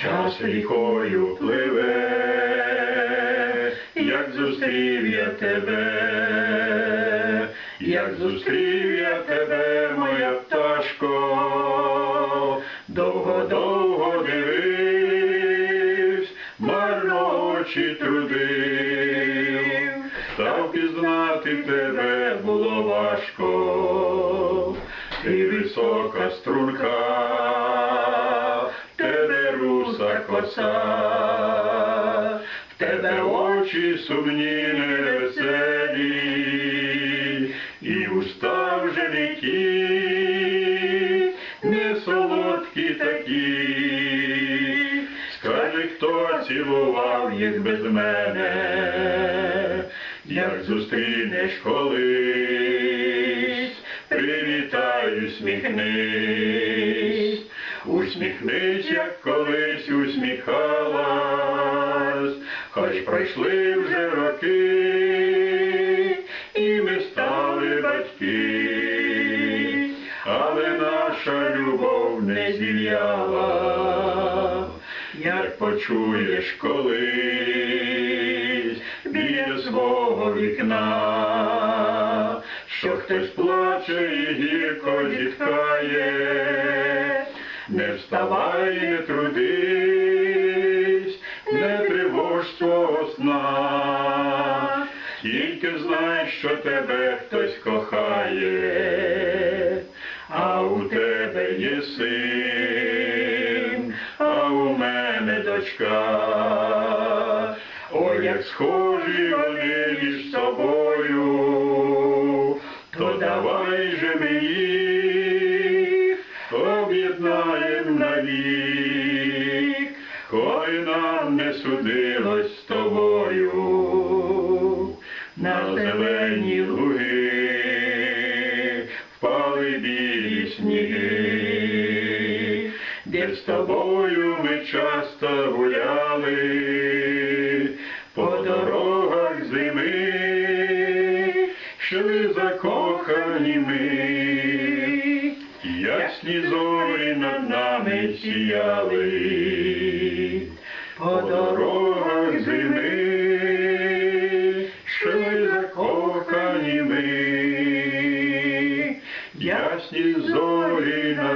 Час рікою пливе, як зустрів я тебе, як зустрів я тебе, моя пташко, довго-довго дивився, марно очі трудив, та впізнати тебе було важко, ти висока струнка, коса, в тебе очі сумні невеселі, і уста вже не ті, не солодкі такі. Скажи, хто цілував їх без мене, як зустрінеш колись, привітай, усміхнись, усміхнись, як колись усміхалась, хоч пройшли вже роки, і ми стали батьки, але наша любов не зів'яла, як почуєш колись біля свого вікна, що хтось плаче і гірко зітхає, не вставай, не трудись, не тривож свого сна, тільки знай, що тебе хтось кохає, а у тебе є син, а у мене дочка. Ой, як схожі вони між собою, то давай же їх об'єднаєм навік, коли нам не судилось з тобою на зелені луги. Впали білі сніги, де з тобою ми часто гуляли по дорогах зими, йшли закохані ми, ясні зорі над нами сіяли, по дорогах зими, йшли закохані ми, ясні зорі над.